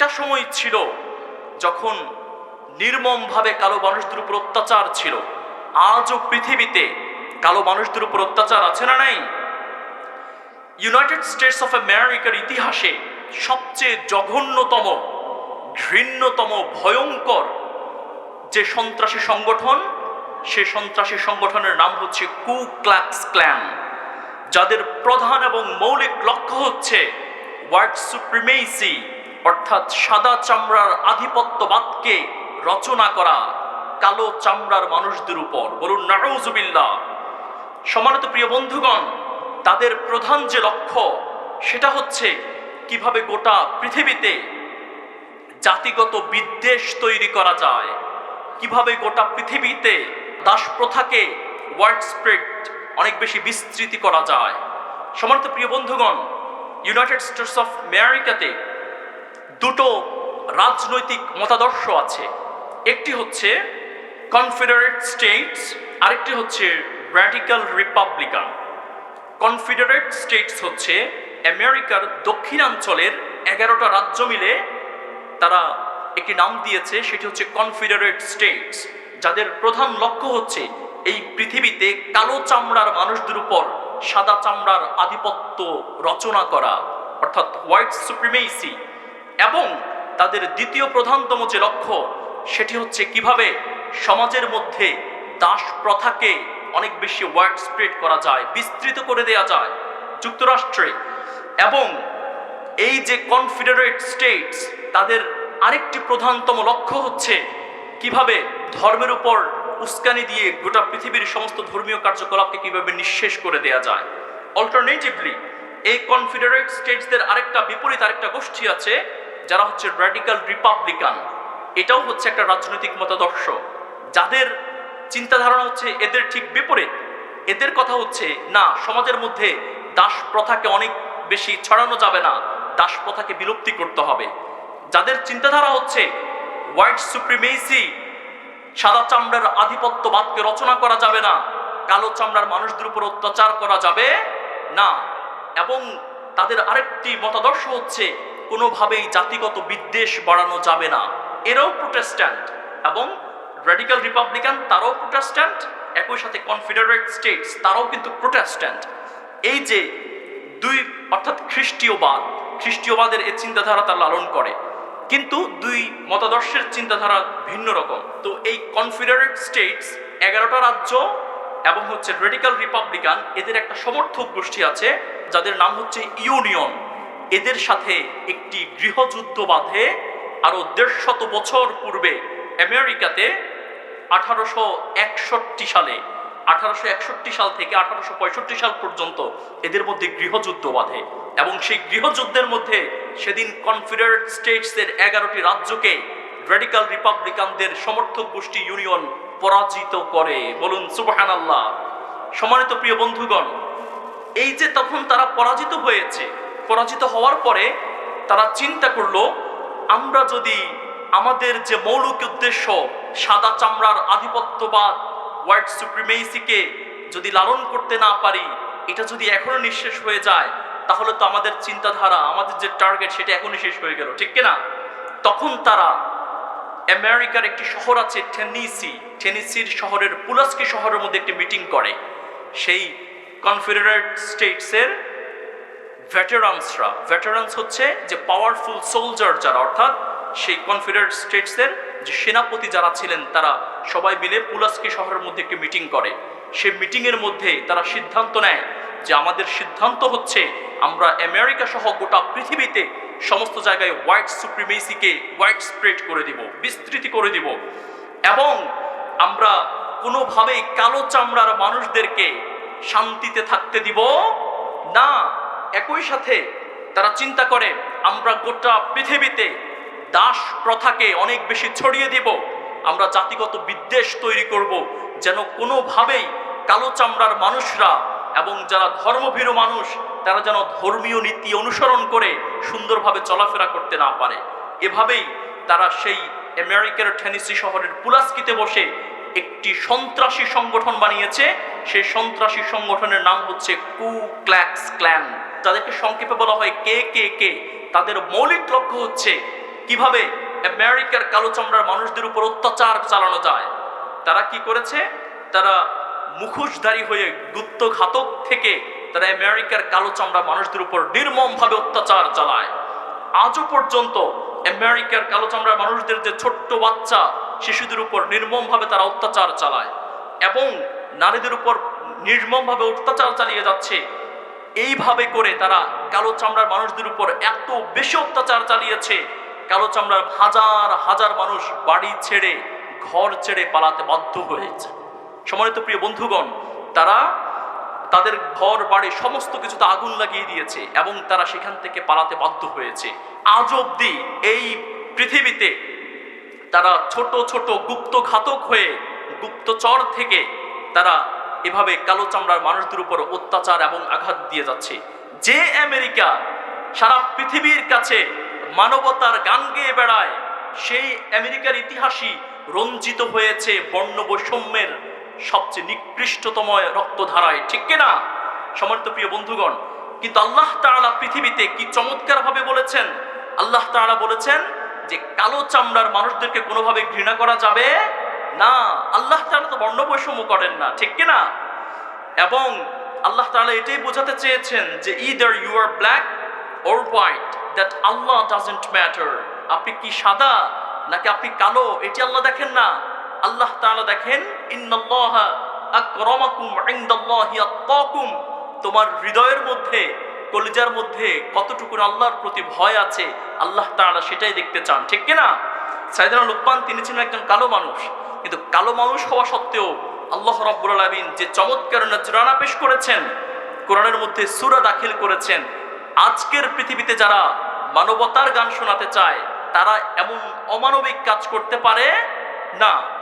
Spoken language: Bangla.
একটা সময় ছিল যখন নির্মমভাবে কালো মানুষদের উপর অত্যাচার ছিল। আজও পৃথিবীতে কালো মানুষদের উপর অত্যাচার আছে না নাই? ইউনাইটেড স্টেটস অফ আমেরিকার ইতিহাসে সবচেয়ে জঘন্যতম, ঘৃণ্যতম, ভয়ঙ্কর যে সন্ত্রাসী সংগঠন, সে সন্ত্রাসী সংগঠনের নাম হচ্ছে কু ক্লাক্স ক্ল্যান, যাদের প্রধান এবং মৌলিক লক্ষ্য হচ্ছে হোয়াইট সুপ্রিমেসি। অর্থাৎ সাদা চামড়ার আধিপত্যবাদকে রচনা করা কালো চামড়ার মানুষদের উপর। বলুন নাউজুবিল্লাহ সমানত প্রিয় বন্ধুগণ, তাদের প্রধান যে লক্ষ্য, সেটা হচ্ছে কীভাবে গোটা পৃথিবীতে জাতিগত বিদ্বেষ তৈরি করা যায়, কীভাবে গোটা পৃথিবীতে দাস প্রথাকে ওয়ার্ড স্প্রেড অনেক বেশি বিস্তৃতি করা যায়। সমান্ত প্রিয় বন্ধুগণ ইউনাইটেড স্টেটস অফ আমেরিকাতে দুটো রাজনৈতিক মতাদর্শ আছে। একটি হচ্ছে কনফেডারেট স্টেটস আরেকটি হচ্ছে র্যাডিক্যাল রিপাবলিকান কনফেডারেট স্টেটস হচ্ছে আমেরিকার দক্ষিণাঞ্চলের এগারোটা রাজ্য মিলে তারা একটি নাম দিয়েছে, সেটি হচ্ছে কনফেডারেট স্টেটস যাদের প্রধান লক্ষ্য হচ্ছে এই পৃথিবীতে কালো চামড়ার মানুষদের উপর সাদা চামড়ার আধিপত্য রচনা করা, অর্থাৎ হোয়াইট সুপ্রিমেসি এবং তাদের দ্বিতীয় প্রধানতম যে লক্ষ্য, সেটি হচ্ছে কীভাবে সমাজের মধ্যে দাস প্রথাকে অনেক বেশি ওয়ার্ড স্প্রেড করা যায়, বিস্তৃত করে দেয়া যায় যুক্তরাষ্ট্রে। এবং এই যে কনফেডারেট স্টেটস তাদের আরেকটি প্রধানতম লক্ষ্য হচ্ছে কীভাবে ধর্মের উপর উস্কানি দিয়ে গোটা পৃথিবীর সমস্ত ধর্মীয় কার্যকলাপকে কীভাবে নিঃশেষ করে দেয়া যায়। অল্টারনেটিভলি এই কনফেডারেট স্টেটসদের আরেকটা বিপরীত, আরেকটা গোষ্ঠী আছে যারা হচ্ছে র্যাডিক্যাল রিপাবলিকান এটাও হচ্ছে একটা রাজনৈতিক মতাদর্শ। যাদের চিন্তাধারণা হচ্ছে এদের ঠিক বিপরীত, এদের কথা হচ্ছে, না, সমাজের মধ্যে দাস প্রথাকে অনেক বেশি ছড়ানো যাবে না, দাস প্রথাকে বিলুপ্তি করতে হবে। যাদের চিন্তাধারা হচ্ছে হোয়াইট সুপ্রিমেসি সাদা চামড়ার আধিপত্যবাদকে রচনা করা যাবে না, কালো চামড়ার মানুষদের উপর অত্যাচার করা যাবে না, এবং তাদের আরেকটি মতাদর্শ হচ্ছে কোনোভাবেই জাতিগত বিদ্বেষ বাড়ানো যাবে না। এরাও প্রোটেস্ট্যান্ট এবং রেডিক্যাল রিপাবলিকান তারাও প্রোটেস্ট্যান্ট একই সাথে কনফেডারেট স্টেটস তারাও কিন্তু প্রোটেস্ট্যান্ট এই যে দুই, অর্থাৎ খ্রিস্টীয়বাদ, খ্রিস্টীয়বাদের এই চিন্তাধারা তার লালন করে, কিন্তু দুই মতাদর্শের চিন্তাধারা ভিন্ন রকম। তো এই কনফেডারেট স্টেটস এগারোটা রাজ্য এবং হচ্ছে রেডিক্যাল রিপাবলিকান এদের একটা সমর্থক গোষ্ঠী আছে, যাদের নাম হচ্ছে ইউনিয়ন। এদের সাথে একটি গৃহযুদ্ধ বাঁধে। আরও দেড়শত বছর পূর্বে আমেরিকাতে আঠারোশো একষট্টি সালে, আঠারোশো একষট্টি সাল থেকে আঠারোশো পঁয়ষট্টি সাল পর্যন্ত এদের মধ্যে গৃহযুদ্ধ বাঁধে এবং সেই গৃহযুদ্ধের মধ্যে সেদিন কনফেডারেট স্টেটসের এগারোটি রাজ্যকে রেডিক্যাল রিপাবলিকানদের সমর্থক গোষ্ঠী ইউনিয়ন পরাজিত করে। বলুন সুবহান আল্লাহ সম্মানিত প্রিয় বন্ধুগণ, এই যে তখন তারা পরাজিত হয়েছে পরাজিত হওয়ার পরে তারা চিন্তা করল, আমরা যদি আমাদের যে মৌলিক উদ্দেশ্য সাদা চামড়ার আধিপত্যবাদ হোয়াইট সুপ্রিমেসিকে যদি লালন করতে না পারি, এটা যদি এখনও নিঃশেষ হয়ে যায়, তাহলে তো আমাদের চিন্তাধারা, আমাদের যে টার্গেট সেটা এখনই শেষ হয়ে গেল, ঠিক কিনা? তখন তারা আমেরিকার একটি শহর আছে টেনিসি, টেনিসির শহরের পুলাস্কি শহরের মধ্যে একটি মিটিং করে। সেই কনফেডারেট স্টেটসের ভেটারানসরা ভেটারানস হচ্ছে যে পাওয়ারফুল সোলজার যারা, অর্থাৎ সেই কনফেডারেট স্টেটসের যে সেনাপতি যারা ছিলেন, তারা সবাই মিলে পুলাস্কি শহরের মধ্যে একটি মিটিং করে। সেই মিটিংয়ের মধ্যে তারা সিদ্ধান্ত নেয় যে আমাদের সিদ্ধান্ত হচ্ছে আমরা আমেরিকা সহ গোটা পৃথিবীতে সমস্ত জায়গায় হোয়াইট সুপ্রিমেসিকে হোয়াইট স্প্রেড করে দিব, বিস্তৃতি করে দিব। এবং আমরা কোনোভাবেই কালো চামড়ার মানুষদেরকে শান্তিতে থাকতে দিব না। একই সাথে তারা চিন্তা করে, আমরা গোটা পৃথিবীতে দাস প্রথাকে অনেক বেশি ছড়িয়ে দিব। আমরা জাতিগত বিদ্বেষ তৈরি করব, যেন কোনোভাবেই কালো চামড়ার মানুষরা এবং যারা ধর্মভীরু মানুষ, তারা যেন ধর্মীয় নীতি অনুসরণ করে সুন্দরভাবে চলাফেরা করতে না পারে। এভাবেই তারা সেই আমেরিকার টেনিসি শহরের পুলাস্কিতে বসে একটি সন্ত্রাসী সংগঠন বানিয়েছে। সেই সন্ত্রাসী সংগঠনের নাম হচ্ছে কু ক্ল্যাক্স ক্ল্যান। যাদেরকে সংক্ষেপে বলা হয় কে কে কে, তাদের মৌলিক লক্ষ্য হচ্ছে কীভাবে আমেরিকার কালো চামড়ার মানুষদের উপর অত্যাচার চালানো যায়। তারা কি করেছে? তারা মুখোশধারী হয়ে গুপ্তঘাতক থেকে তারা আমেরিকার কালো চামড়া মানুষদের উপর নির্মমভাবে অত্যাচার চালায়। আজও পর্যন্ত আমেরিকার কালো চামড়ার মানুষদের যে ছোট্ট বাচ্চা, শিশুদের উপর নির্মমভাবে তারা অত্যাচার চালায় এবং নারীদের উপর নির্মমভাবে অত্যাচার চালিয়ে যাচ্ছে এইভাবে করে তারা কালো চামড়ার মানুষদের উপর এত বেশি অত্যাচার চালিয়েছে। কালো চামড়ার হাজার হাজার মানুষ বাড়ি ছেড়ে, ঘর ছেড়ে পালাতে বাধ্য হয়েছে। সম্মানিত প্রিয় বন্ধুগণ, তারা তাদের ঘর, বাড়ি সমস্ত কিছুতে আগুন লাগিয়ে দিয়েছে এবং তারা সেখান থেকে পালাতে বাধ্য হয়েছে। আজ অব্দি এই পৃথিবীতে তারা ছোট ছোট গুপ্ত ঘাতক হয়ে গুপ্তচর থেকে তারা এভাবে কালো চামড়ার মানুষদের উপর অত্যাচার এবং আঘাত দিয়ে যাচ্ছে। যে আমেরিকা সারা পৃথিবীর কাছে মানবতার গান গেয়ে বেড়ায়, সেই আমেরিকার ইতিহাসই রঞ্জিত হয়েছে বর্ণ বৈষম্যের সবচেয়ে নিকৃষ্টতম রক্তধারায়। ঠিক কিনা সমর্থ প্রিয় বন্ধুগণ, কিন্তু আল্লাহ তাআলা পৃথিবীতে কি চমৎকারভাবে বলেছেন? আল্লাহ তাআলা বলেছেন যে কালো চামড়ার মানুষদেরকে কোনোভাবে ঘৃণা করা যাবে না, আল্লাহ তাআলা তো বর্ণ বৈষম্য করেন না, ঠিক কিনা? এবং আল্লাহ তাআলা এটাই বোঝাতে চেয়েছেন যে either you are black or white that Allah doesn't matter আপনি কি সাদা, নাকি আপনি কালো, এটি আল্লাহ দেখেন না। আল্লাহ তাআলা দেখেন, ইন্নাল্লাহ আকরামাকুম ইনদাল্লাহি আত্তাকুম। তোমার হৃদয়ের মধ্যে, কলিজার মধ্যে কতটুকু আল্লাহর প্রতি ভয় আছে, আল্লাহ তাআলা সেটাই দেখতে চান, ঠিক কিনা? সাইদানা লুকমান, তিনি ছিলেন একজন কালো মানুষ। কিন্তু কালো মানুষ হওয়া সত্ত্বেও আল্লাহ রব্বুল আলমিন যে চমৎকার নজরানা পেশ করেছেন, কোরআনের মধ্যে সুরা দাখিল করেছেন, আজকের পৃথিবীতে যারা মানবতার গান শোনাতে চায়, তারা এমন অমানবিক কাজ করতে পারে? না।